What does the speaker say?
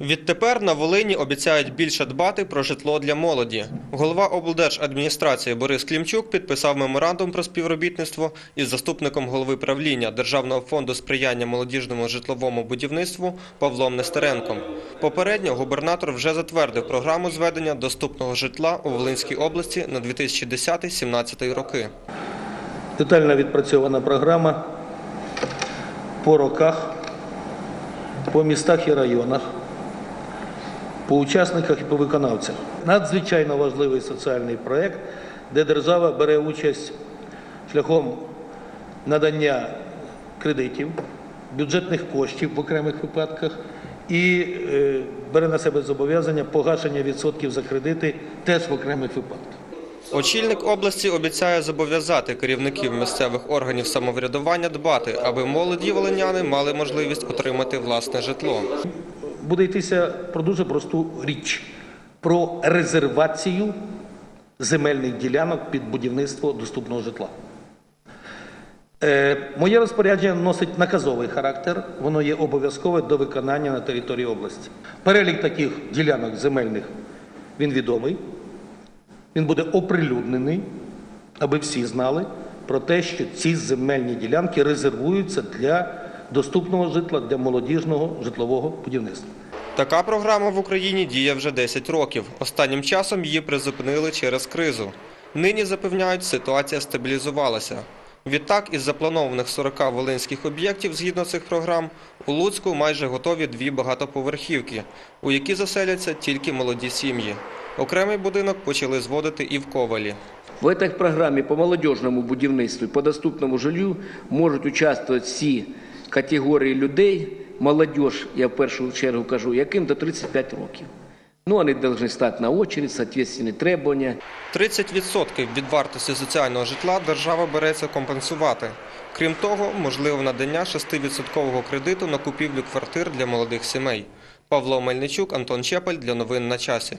Відтепер на Волині обіцяють більше дбати про житло для молоді. Голова облдержадміністрації Борис Клімчук підписав меморандум про співробітництво із заступником голови правління Державного фонду сприяння молодіжному житловому будівництву Павлом Нестеренком. Попередньо губернатор вже затвердив програму зведення доступного житла у Волинській області на 2010-2017 роки. Детально відпрацьована програма по роках, по містах і районах, по учасниках і по виконавцях. Надзвичайно важливий соціальний проєкт, де держава бере участь шляхом надання кредитів, бюджетних коштів в окремих випадках і е, бере на себе зобов'язання погашення відсотків за кредити теж в окремих випадках. Очільник області обіцяє зобов'язати керівників місцевих органів самоврядування дбати, аби молоді волиняни мали можливість отримати власне житло. Буде йтися про дуже просту річ про резервацію земельних ділянок під будівництво доступного житла. Е, моє розпорядження носить наказовий характер, воно є обов'язкове до виконання на території області. Перелік таких ділянок земельних він відомий, він буде оприлюднений, аби всі знали про те, що ці земельні ділянки резервуються для доступного житла, для молодіжного житлового будівництва. Така програма в Україні діє вже 10 років. Останнім часом її призупинили через кризу. Нині запевняють, ситуація стабілізувалася. Відтак, із запланованих 40 волинських об'єктів згідно цих програм, у Луцьку майже готові дві багатоповерхівки, у які заселяться тільки молоді сім'ї. Окремий будинок почали зводити і в Ковалі. В этой программе по молодежному будівництву по доступному жилью можуть участвувати всі категорії людей, молодіж, я в першу чергу кажу, яким до 35 років. Ну, вони повинні стати на очередь, соответственні требування. 30% від вартості соціального житла держава береться компенсувати. Крім того, можливо надання 6% кредиту на купівлю квартир для молодих сімей. Павло Мельничук, Антон Чепель для новин на часі.